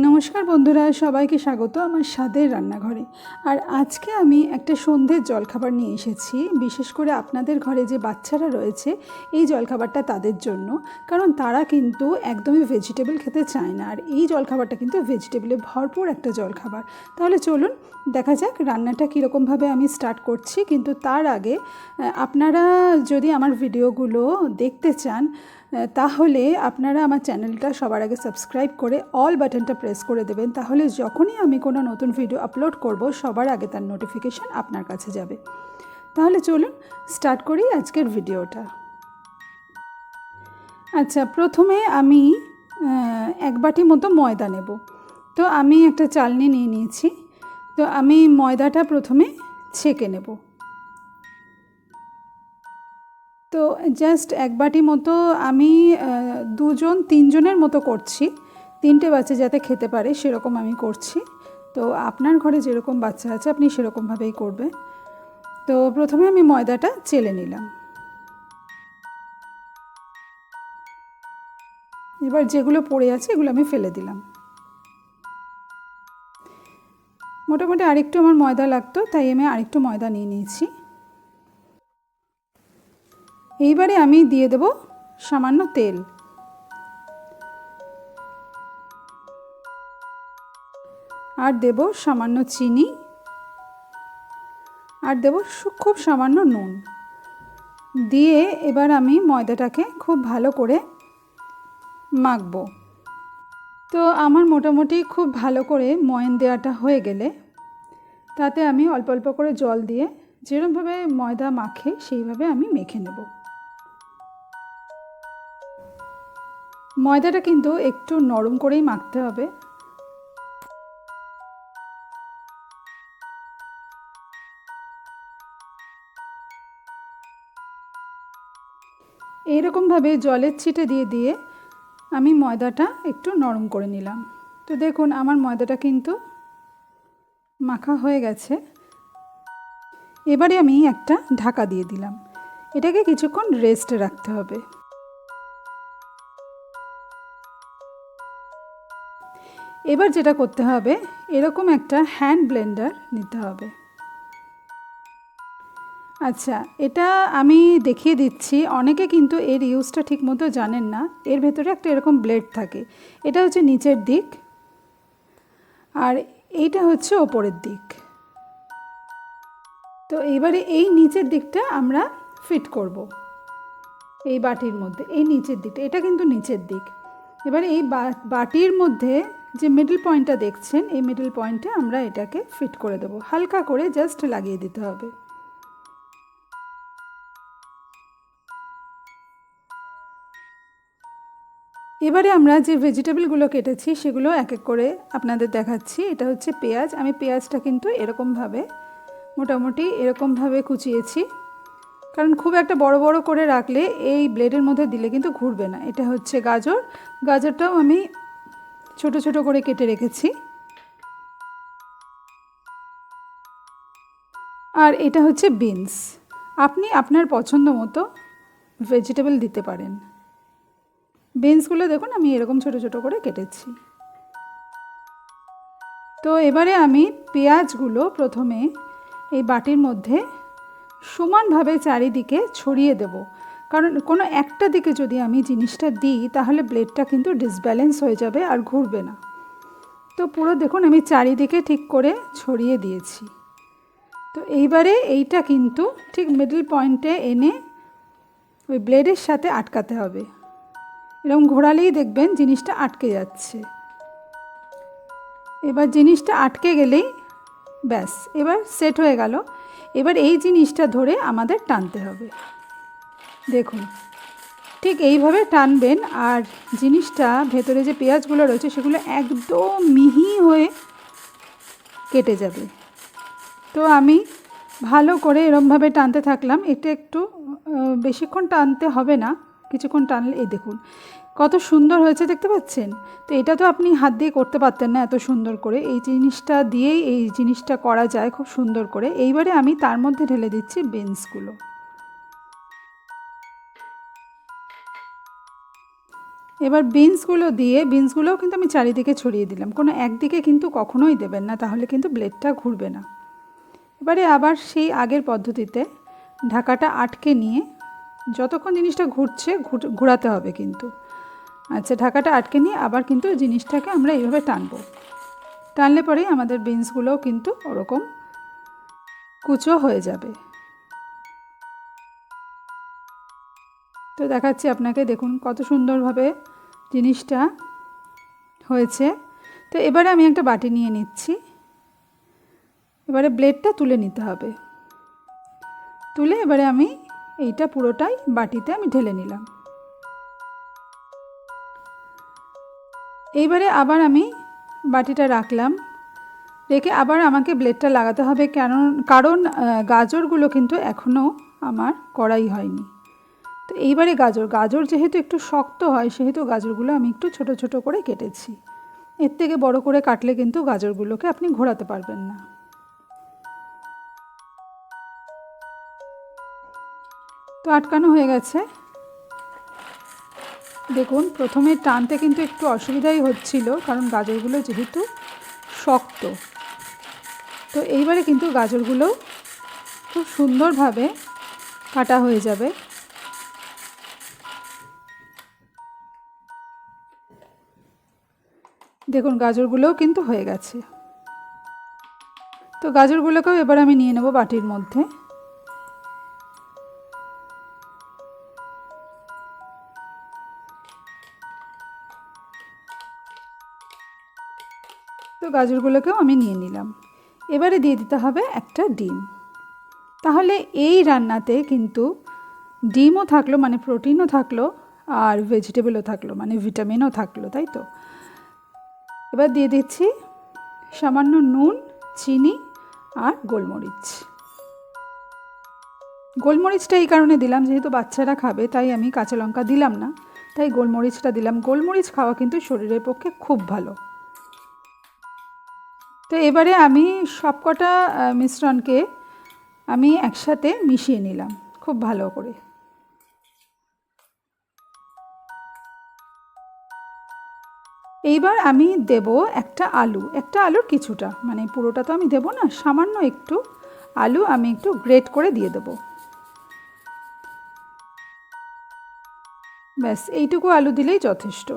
নমস্কার বন্ধুরা, সবাইকে স্বাগত আমার স্বাদের রান্নাঘরে। আর আজকে আমি একটা সন্ধ্যের জলখাবার নিয়ে এসেছি, বিশেষ করে আপনাদের ঘরে যে বাচ্চারা রয়েছে, এই জলখাবারটা তাদের জন্য। কারণ তারা কিন্তু একদমই ভেজিটেবল খেতে চায় না, আর এই জলখাবারটা কিন্তু ভেজিটেবলে ভরপুর একটা জলখাবার। তাহলে চলুন, দেখা যাক রান্নাটা কীরকমভাবে আমি স্টার্ট করছি। কিন্তু তার আগে আপনারা যদি আমার ভিডিওগুলো দেখতে চান তাহলে আপনারা আমার চ্যানেলটা সবার আগে সাবস্ক্রাইব করে অল বাটনটা প্রেস করে দেবেন, তাহলে যখনই আমি কোনো নতুন ভিডিও আপলোড করব, সবার আগে তার নোটিফিকেশান আপনার কাছে যাবে। তাহলে চলুন স্টার্ট করি আজকের ভিডিওটা আচ্ছা প্রথমে আমি এক বাটি মতো ময়দা নেব। তো আমি একটা চালনি নিয়ে নিয়েছি। তো আমি ময়দাটা প্রথমে ছেঁকে নেব। তো জাস্ট এক বাটি মতো আমি দুজন, তিনজনের মতো করছি। তিনটে বাচ্চা যাতে খেতে পারে, সেরকম আমি করছি। তো আপনার ঘরে যেরকম বাচ্চা আছে, আপনি সেরকমভাবেই করবেন। তো প্রথমে আমি ময়দাটা চেলে নিলাম। এবার যেগুলো পড়ে আছে, এগুলো আমি ফেলে দিলাম। মোটামুটি আরেকটু আমার ময়দা লাগতো, তাই আমি আরেকটু ময়দা নিয়ে নিয়েছি। এইবারে আমি দিয়ে দেব সামান্য তেল। আর দেব সামান্য চিনি। আর দেব খুব সামান্য নুন। দিয়ে এবার আমি ময়দাটাকে খুব ভালো করে মাখবো। তো আমার মোটামুটি খুব ভালো করে ময়ন দেওয়াটা হয়ে গেলে তাতে আমি অল্প অল্প করে জল দিয়ে যেরকমভাবে ময়দা মাখে সেইভাবে আমি মেখে নেব। ময়দাটা কিন্তু একটু নরম করেই মাখতে হবে। এইরকমভাবে জলের ছিটে দিয়ে দিয়ে আমি ময়দাটা একটু নরম করে নিলাম। তো দেখুন, আমার ময়দাটা কিন্তু মাখা হয়ে গেছে। এবারে আমি একটা ঢাকা দিয়ে দিলাম। এটাকে কিছুক্ষণ রেস্টে রাখতে হবে। এবার যেটা করতে হবে, এরকম একটা হ্যান্ড ব্লেন্ডার নিতে হবে। আচ্ছা এটা আমি দেখিয়ে দিচ্ছি। অনেকে কিন্তু এর ইউজটা ঠিকমতো জানেন না। এর ভেতরে একটা এরকম ব্লেড থাকে। এটা হচ্ছে নিচের দিক। আর এইটা হচ্ছে ওপরের দিক। তো এবারে এই নিচের দিকটা আমরা ফিট করব। এই বাটির মধ্যে, এই নিচের দিকটা। এটা কিন্তু নিচের দিক। এবারে এই বাটির মধ্যে যে মিডল পয়েন্টটা দেখছেন, এই মিডল পয়েন্টে আমরা এটাকে ফিট করে দেবো। হালকা করে জাস্ট লাগিয়ে দিতে হবে। এবারে আমরা যে ভেজিটেবলগুলো কেটেছি, সেগুলো এক এক করে আপনাদের দেখাচ্ছি। এটা হচ্ছে পেঁয়াজ। আমি পেঁয়াজটা কিন্তু এরকমভাবে, মোটামুটি এরকমভাবে কুচিয়েছি। কারণ খুব একটা বড় বড় করে রাখলে এই ব্লেডের মধ্যে দিলে কিন্তু ঘুরবে না। এটা হচ্ছে গাজর। গাজরটাও আমি ছোট ছোট করে কেটে রেখেছি। আর এটা হচ্ছে বিনস। আপনি আপনার পছন্দ মতো ভেজিটেবল দিতে পারেন। বিনসগুলো দেখুন, আমি এরকম ছোট ছোট করে কেটেছি। তো এবারে আমি পেঁয়াজগুলো প্রথমে এই বাটির মধ্যে সমানভাবে চারিদিকে ছড়িয়ে দেব। কারণ কোনো একটা দিকে যদি আমি জিনিসটা দিই, তাহলে ব্লেডটা কিন্তু ডিসব্যালেন্স হয়ে যাবে আর ঘুরবে না। তো পুরো দেখুন, আমি চারিদিকে ঠিক করে ছড়িয়ে দিয়েছি। তো এইবারে এইটা কিন্তু ঠিক মিডল পয়েন্টে এনে ওই ব্লেডের সাথে আটকাতে হবে। এরকম ঘোরালেই দেখবেন জিনিসটা আটকে যাচ্ছে। এবার জিনিসটা আটকে গেলেই ব্যাস, এবার সেট হয়ে গেল। এবার এই জিনিসটা ধরে আমাদের টানতে হবে। দেখুন, ঠিক এইভাবে টানবেন আর জিনিসটা ভেতরে যে পেঁয়াজগুলো রয়েছে সেগুলো একদম মিহি হয়ে কেটে যাবে। তো আমি ভালো করে এরমভাবে টানতে থাকলাম। এটা একটু বেশিক্ষণ টানতে হবে না, কিছুক্ষণ টানলে, এই দেখুন, কত সুন্দর হয়েছে, দেখতে পাচ্ছেন? তো এটা তো আপনি হাত দিয়ে করতে পারতেন না এত সুন্দর করে। এই জিনিসটা দিয়েই এই জিনিসটা করা যায় খুব সুন্দর করে। এইবারে আমি তার মধ্যে ঢেলে দিচ্ছি বিনসগুলো এবার বিনসগুলো দিয়ে, বিনসগুলোও কিন্তু আমি চারিদিকে ছড়িয়ে দিলাম। কোনো একদিকে কিন্তু কখনোই দেবেন না, তাহলে কিন্তু ব্লেডটা ঘুরবে না। এবারে আবার সেই আগের পদ্ধতিতে ঢাকাটা আটকে নিয়ে যতক্ষণ জিনিসটা ঘুরছে ঘোরাতে হবে কিন্তু। আচ্ছা ঢাকাটা আটকে নিয়ে আবার কিন্তু জিনিসটাকে আমরা এইভাবে টানবো। টানলে পরেই আমাদের বিনসগুলোও কিন্তু ওরকম কুচো হয়ে যাবে। তো দেখাচ্ছি আপনাকে, দেখুন কত সুন্দরভাবে জিনিসটা হয়েছে। তো এবারে আমি একটা বাটি নিয়ে নিচ্ছি। এবারে ব্লেডটা তুলে নিতে হবে। তুলে এবারে আমি এইটা পুরোটাই বাটিতে আমি ঢেলে নিলাম। এইবারে আবার আমি বাটিটা রাখলাম। রেখে আবার আমাকে ব্লেডটা লাগাতে হবে, কেন, কারণ গাজরগুলো কিন্তু এখনও আমার করাই হয়নি। তো এইবারে গাজর গাজর যেহেতু একটু শক্ত হয়, সেহেতু গাজরগুলো আমি একটু ছোট ছোট করে কেটেছি। এর থেকে বড় করে কাটলে কিন্তু গাজরগুলোকে আপনি ঘোরাতে পারবেন না। তো আটকানো হয়ে গেছে। দেখুন, প্রথমে টানতে কিন্তু একটু অসুবিধাই হচ্ছিল, কারণ গাজরগুলো যেহেতু শক্ত। তো এইবারে কিন্তু গাজরগুলো খুব সুন্দরভাবে কাটা হয়ে যাবে। দেখুন, গাজরগুলোও কিন্তু হয়ে গেছে। তো গাজরগুলোকেও এবার আমি নিয়ে নেব বাটির মধ্যে। তো গাজরগুলোকেও আমি নিয়ে নিলাম। এবারে দিয়ে দিতে হবে একটা ডিম। তাহলে এই রান্নাতে কিন্তু ডিমও থাকল মানে প্রোটিনও থাকল, আর ভেজিটেবলও থাকল মানে ভিটামিনও থাকল, তাই তো? এবার দিয়ে দিচ্ছি সামান্য নুন, চিনি আর গোলমরিচ। গোলমরিচটা এই কারণে দিলাম, যেহেতু বাচ্চারা খাবে, তাই আমি কাঁচা লঙ্কা দিলাম না। তাই গোলমরিচটা দিলাম। গোলমরিচ খাওয়া কিন্তু শরীরের পক্ষে খুব ভালো। তো এবারে আমি সবকটা মিশ্রণকে আমি একসাথে মিশিয়ে নিলাম, খুব ভালো করে। এইবার আমি দেব একটা আলু। একটা আলুর কিছুটা। মানে পুরোটা তো আমি দেব না, সামান্য একটু আলু আমি একটু গ্রেট করে দিয়ে দেব। ব্যাস, এইটুকু আলু দিলেই যথেষ্ট।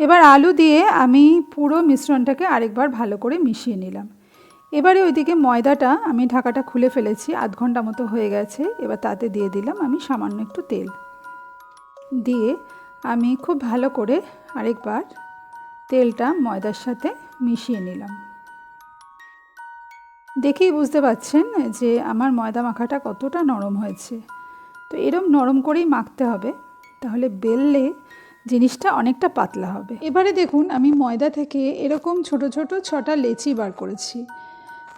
এবার আলু দিয়ে আমি পুরো মিশ্রণটাকে আরেকবার ভালো করে মিশিয়ে নিলাম। এবারে ওইদিকে ময়দাটা আমি ঢাকাটা খুলে ফেলেছি, আধ ঘণ্টা মতো হয়ে গেছে। এবার তাতে দিয়ে দিলাম আমি সামান্য একটু তেল। দিয়ে আমি খুব ভালো করে আরেকবার তেলটা ময়দার সাথে মিশিয়ে নিলাম। দেখেই বুঝতে পাচ্ছেন যে আমার ময়দা মাখাটা কতটা নরম হয়েছে। তো এরম নরম করেই মাখতে হবে, তাহলে বেললে জিনিসটা অনেকটা পাতলা হবে। এবারে দেখুন আমি ময়দা থেকে এরকম ছোট ছোট ছটা লেচি বার করেছি।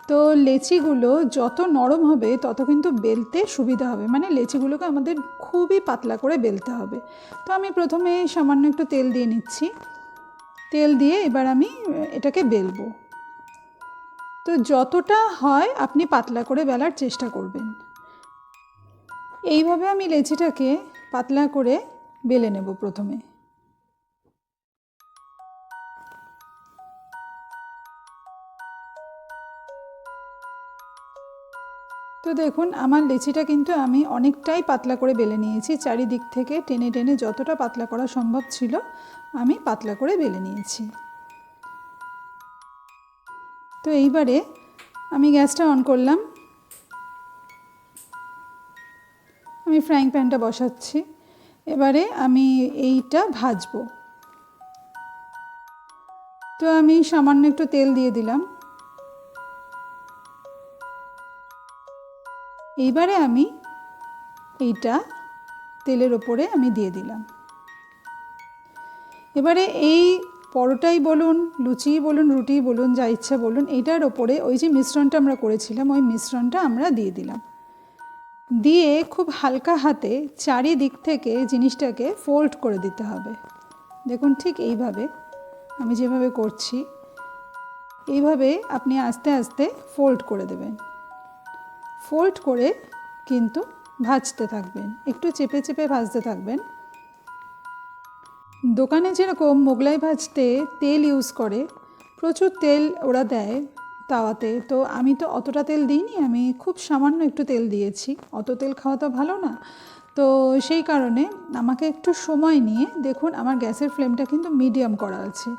তো লেচিগুলো যত নরম হবে, তত কিন্তু বেলতে সুবিধা হবে। মানে লেচিগুলোকে আমাদের খুবই পাতলা করে বেলতে হবে। তো আমি প্রথমে সামান্য একটু তেল দিয়ে নিচ্ছি। তেল দিয়ে এবার আমি এটাকে বেলবো। তো যতটা হয় আপনি পাতলা করে বেলার চেষ্টা করবেন। এইভাবে আমি লেচিটাকে পাতলা করে বেলে নেব প্রথমে। তো দেখুন, আমার লেচিটা কিন্তু আমি অনেকটাই পাতলা করে বেলে নিয়েছি। চারিদিক থেকে টেনে টেনে যতটা পাতলা করা সম্ভব ছিল, আমি পাতলা করে বেলে নিয়েছি। তো এইবারে আমি গ্যাসটা অন করলাম। আমি ফ্রাইং প্যানটা বসাচ্ছি। এবারে আমি এইটা ভাজবো। তো আমি সামান্য একটু তেল দিয়ে দিলাম। এইবারে আমি এইটা তেলের ওপরে আমি দিয়ে দিলাম। এবারে এই পরোটাই বলুন, লুচি বলুন, রুটি বলুন, যা ইচ্ছা বলুন এটার ওপরে ওই যে মিশ্রণটা আমরা করেছিলাম, ওই মিশ্রণটা আমরা দিয়ে দিলাম। দিয়ে খুব হালকা হাতে চারিদিক থেকে জিনিসটাকে ফোল্ড করে দিতে হবে। দেখুন ঠিক এইভাবে আমি যেভাবে করছি, এইভাবে আপনি আস্তে আস্তে ফোল্ড করে দেবেন। ফোল্ড করে কিন্তু ভাজতে থাকবেন। একটু চেপে চেপে ভাজতে থাকবেন। দোকানে যেরকম মোগলাই ভাজতে তেল ইউজ করে, প্রচুর তেল ওরা দেয় তাওয়াতে। তো আমি তো অতটা তেল দিইনি, আমি খুব সামান্য একটু তেল দিয়েছি। অত তেল খাওয়া তো ভালো না। তো সেই কারণে আমাকে একটু সময় নিয়ে, দেখুন আমার গ্যাসের ফ্লেমটা কিন্তু মিডিয়াম করা আছে।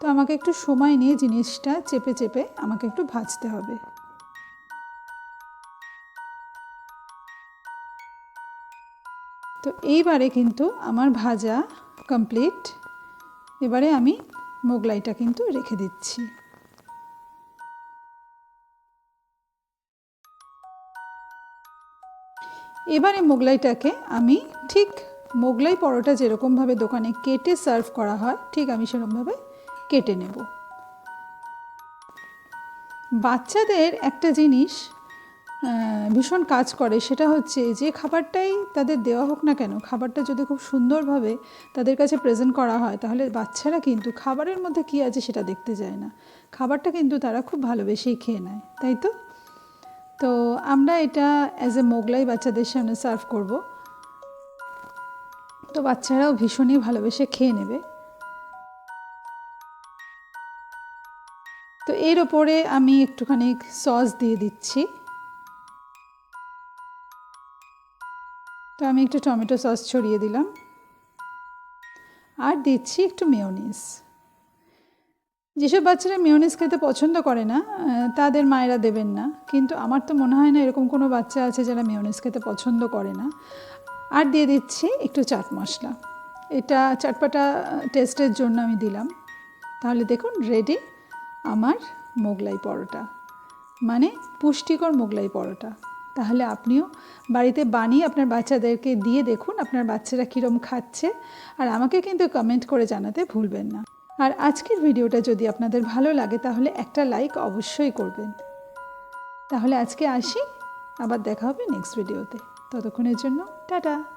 তো আমাকে একটু সময় নিয়ে জিনিসটা চেপে চেপে আমাকে একটু ভাজতে হবে। তো এইবারে কিন্তু আমার ভাজা কমপ্লিট এবারে আমি মোগলাইটা কিন্তু রেখে দিচ্ছি। এবারে মোগলাইটাকে আমি ঠিক মোগলাই পরোটা যেরকমভাবে দোকানে কেটে সার্ভ করা হয়, ঠিক আমি সেরকমভাবে কেটে নেব। বাচ্চাদের একটা জিনিস ভীষণ কাজ করে। সেটা হচ্ছে যে খাবারটাই তাদের দেওয়া হোক না কেন, খাবারটা যদি খুব সুন্দরভাবে তাদের কাছে প্রেজেন্ট করা হয়, তাহলে বাচ্চারা কিন্তু খাবারের মধ্যে কী আছে সেটা দেখতে যায় না। খাবারটা কিন্তু তারা খুব ভালোবেসেই খেয়ে নেয়, তাই তো? তো আমরা এটা অ্যাজ এ মোগলাই বাচ্চাদের সামনে সার্ভ করব। তো বাচ্চারাও ভীষণই ভালোবেসে খেয়ে নেবে। তো এর ওপরে আমি একটুখানি সস দিয়ে দিচ্ছি। আমি একটু টমেটো সস ছড়িয়ে দিলাম। আর দিচ্ছি একটু মেয়োনিজ। যেসব বাচ্চারা মেয়োনিজ খেতে পছন্দ করে না তাদের মায়েরা দেবেন না। কিন্তু আমার তো মনে হয় না এরকম কোনো বাচ্চা আছে যারা মেয়োনিজ খেতে পছন্দ করে না। আর দিয়ে দিচ্ছি একটু চাট মশলা। এটা চাটপাটা টেস্টের জন্য আমি দিলাম। তাহলে দেখুন রেডি আমার মোগলাই পরোটা। মানে পুষ্টিকর মোগলাই পরোটা। তাহলে আপনিও বাড়িতে বানিয়ে আপনার বাচ্চাদেরকে দিয়ে দেখুন আপনার বাচ্চারা কীরম খাচ্ছে। আর আমাকে কিন্তু কমেন্ট করে জানাতে ভুলবেন না। আর আজকের ভিডিওটা যদি আপনাদের ভালো লাগে তাহলে একটা লাইক অবশ্যই করবেন। তাহলে আজকে আসি, আবার দেখা হবে নেক্সট ভিডিওতে ততক্ষণের জন্য, টাটা!